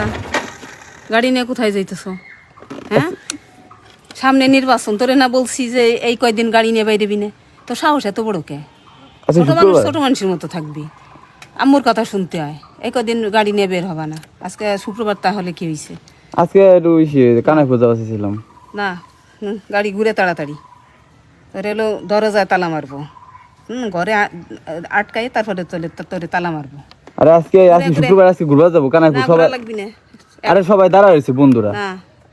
অবস্থা গাড়ি নিয়ে কোথায় যাইতেছ? হ্যাঁ? সামনে নির্বাচন তোরে না বলছি যে এই কয়দিন গাড়ি নিয়ে বাইরে বিনে। তো সাহস এত বড় কে? আচ্ছা ছোট মানুষ ছোট মানুষের মতো থাকবি। আম্মুর কথা শুনতে হয়। এই কদিন গাড়ি নিয়ে বের হবা না। আজকে শুক্রবার তাহলে কি হয়েছে আজকে একটু কানায় পূজা বসেছিলাম না হুম, গাড়ি ঘুরে তাড়াতাড়ি। তোর এলো দরজায় তালা মারবো। হুম ঘরে আটকাই তারপরে তোলে তোরে তালা মারবো। আরে আজকে আজকে শুক্রবার আজকে ঘুরবার যাব না সবাই লাগবি না। আরে সবাই দাঁড়া রয়েছে বন্ধুরা। না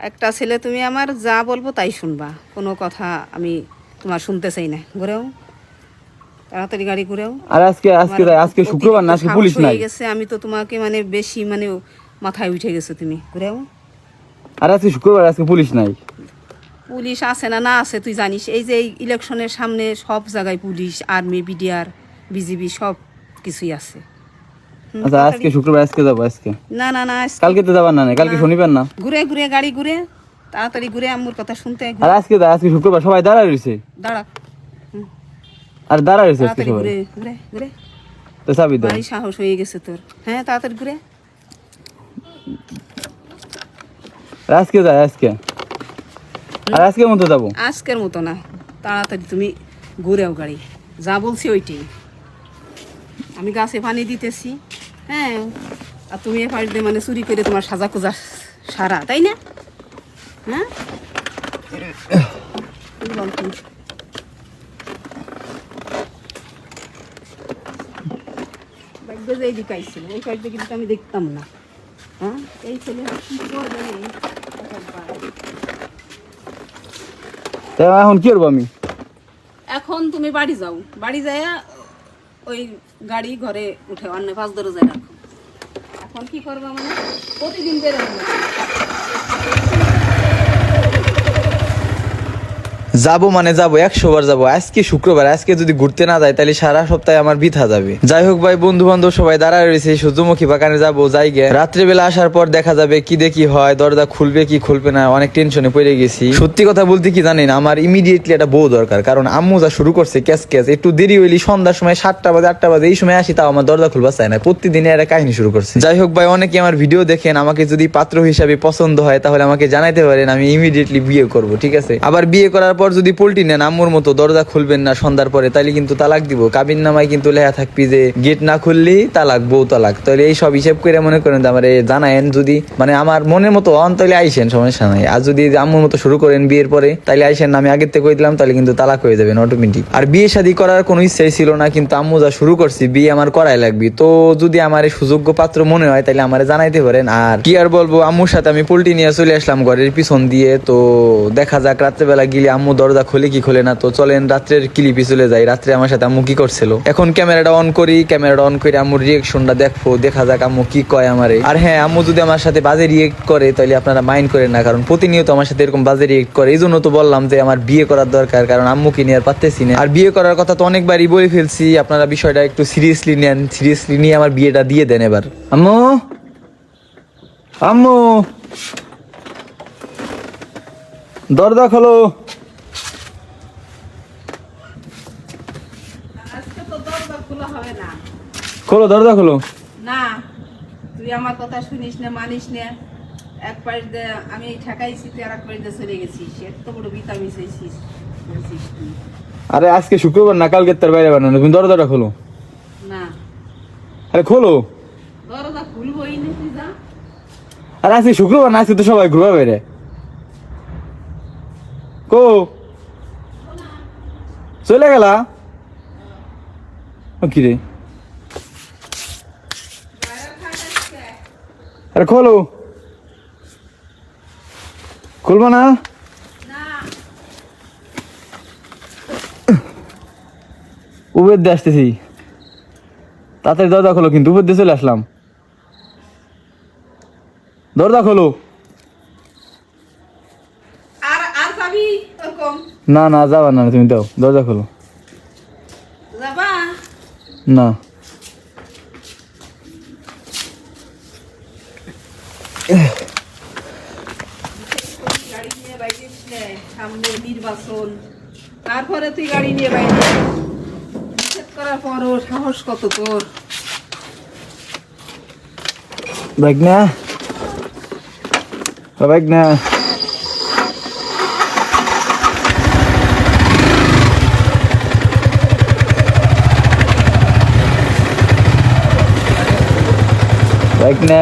একটা ছেলে তুমি আমার যা বলব তাই শুনবা। কোনো কথা আমি তোমার শুনতে চাই না। ঘুরেও তাড়াতাড়ি গাড়ি ঘুরেও। আরে আজকে আজকে আজকে শুক্রবার না আজকে পুলিশ নাই। গেছে আমি তো তোমাকে মানে বেশি মানে মাথায় উঠে গেছো তুমি। ঘুরেও। আরে আজকে শুক্রবার আজকে পুলিশ নাই। পুলিশ আছে না না আছে তুই জানিস। এই যে ইলেকশনের সামনে সব জায়গায় পুলিশ আর্মি বিডিআর বিজিবি সব কিছুই আছে। আচ্ছা আজকে শুক্রবার আজকে যাব আজকে। না না না কালকে তো যাবার না নাই, কালকে শনিবার না? ঘুরে ঘুরে গাড়ি ঘুরে তাড়াতাড়ি ঘুরে আম্মুর কথা শুনতে আর আজকে দা- আজকে শুক্রবার সবাই দাঁড়া রয়েছে? দাঁড়া। আর দাঁড়া রয়েছে আজকে সবাই? ঘুরে ঘুরে তো চাবি দাও সাহস হয়ে গেছে তোর। হ্যাঁ তাড়াতাড়ি ঘুরে। আজকে যায় আজকে? আর আজকে মতো যাব? আজকের মতো না। তাড়াতাড়ি তুমি ঘুরেও গাড়ি। যা বলছি ওইটাই। আমি গাছে পানি দিতেছি। হ্যাঁ। আর তুমি এ দিয়ে মানে চুরি করে তোমার সাজা কোজা সারা তাই না? হ্যাঁ? ভাগ্য যে আইছিল, ওই কিন্তু আমি দেখতাম না। হ্যাঁ? এই ছেলে কি করবে? তা এখন কি করব আমি? এখন তুমি বাড়ি যাও। বাড়ি যায় ওই গাড়ি ঘরে উঠে অন্য পাঁচ দরজায় রাখো। এখন কি করব মানে? প্রতিদিন বেরোবো যাব মানে যাব, একশো বার যাব। আজকে শুক্রবার, আজকে যদি ঘুরতে না যায় তাহলে সারা সপ্তাহে আমার বৃথা যাবে। যাই হোক ভাই বন্ধু বান্ধব সবাই দাঁড়ায় রয়েছে সূর্যমুখী বাগানে যাব যাই গে রাত্রেবেলা আসার পর দেখা যাবে কি দেখি হয়, দরজা খুলবে কি খুলবে না, অনেক টেনশনে পড়ে গেছি। সত্যি কথা বলতে কি জানেন, আমার ইমিডিয়েটলি একটা বউ দরকার, কারণ আম্মু যা শুরু করছে ক্যাস ক্যাস একটু দেরি হইলি সন্ধ্যার সময় সাতটা বাজে, আটটা বাজে, এই সময় আসি, তাও আমার দরজা খুলবা চায় না। প্রতিদিন একটা কাহিনী শুরু করছে। যাই হোক ভাই, অনেকে আমার ভিডিও দেখেন, আমাকে যদি পাত্র হিসাবে পছন্দ হয়, তাহলে আমাকে জানাইতে পারেন, আমি ইমিডিয়েটলি বিয়ে করব, ঠিক আছে? আবার বিয়ে করার পর যদি পোল্টি নেন, আম্মুর মতো দরজা খুলবেন না সন্ধ্যার পরে তাহলে কিন্তু তালাক দিব। কাবিন নামায় কিন্তু লেখা থাকবি যে, গেট না খুললি তালাক, বউ তালাক। তাহলে এই সব হিসেব করে মনে করেন আমার জানায়েন যদি। মানে আমার মনের মতো হন তাহলে আইসেন, সমস্যা নাই। আর যদি আম্মুর মতো শুরু করেন বিয়ের পরে তাহলে আইসেন আমি আগের থেকে দিলাম তাহলে কিন্তু তালাক হয়ে যাবেন অটোমেটিক আর বিয়ে শাদী করার কোনো ইচ্ছাই ছিল না, কিন্তু আম্মু যা শুরু করছি, বিয়ে আমার করাই লাগবে। তো যদি আমার সুযোগ্য পাত্র মনে হয় তাহলে আমার জানাইতে পারেন। আর কি আর বলব, আম্মুর সাথে আমি পোল্ট্রি নিয়ে চলে আসলাম, ঘরের পিছন দিয়ে। তো দেখা যাক, রাত্রেবেলা গিয়ে আম্মু দরজা খোলে কি খোলে না? তো চলেন, রাত্রের ক্লিপি চলে যাই। রাত্রে আমার সাথে আম্মু কি করছিল? এখন ক্যামেরাটা অন করি ক্যামেরাটা অন করে আম্মুর রিয়েকশনটা দেখব, দেখা যাক আম্মু কি কয় আমারে। আর হ্যাঁ আম্মু যদি আমার সাথে বাজে রিয়েক্ট করে তাহলে আপনারা মাইন্ড করেন না, কারণ প্রতিনিয়ত আমার সাথে এরকম বাজে রিয়েক্ট করে। এই জন্য তো বললাম যে আমার বিয়ে করার দরকার, কারণ আম্মুকে নিয়ে আর পারতেছি না। আর বিয়ে করার কথা তো অনেকবারই বলে ফেলছি, আপনারা বিষয়টা একটু সিরিয়াসলি নেন সিরিয়াসলি নিয়ে আমার বিয়েটা দিয়ে দেন এবার। আম্মু! আম্মু! দরজা খোলো! আজকে তো দরজা খোলা হবে না। খোলো দরজা খোলো। না তুই আমার কথা শুনিস না মানিস না। এক পাশ আমি ঠেকাইছি তুই আর এক পাশ দিয়ে চলে গেছিস। এত বড় বিতা মিশাইছিস আরে আজকে শুক্রবার না কালকে তার বাইরে বানানো তুমি দরজাটা খোলো। না। আরে খোলো। দরজা খুলবই না তুই যা। আরে আজকে শুক্রবার না আজকে তো সবাই ঘুরবা বাইরে। কো। চলে গেলা? কি রে? আরে খোলো। খুলবো না? উবের দিয়ে আসতেছি। তাড়াতাড়ি দরজা খোলো কিন্তু উবের দিয়ে চলে আসলাম। দরজা খোলো। না না যাবা না তুমি দাও। দরজা খোলো। যাবা? না। গাড়ি নিয়ে সামনে নির্বাচন তারপরে তুই গাড়ি নিয়ে বাইরে করার পরও সাহস কত তোর? দেখ না। বাইক না। বাইক না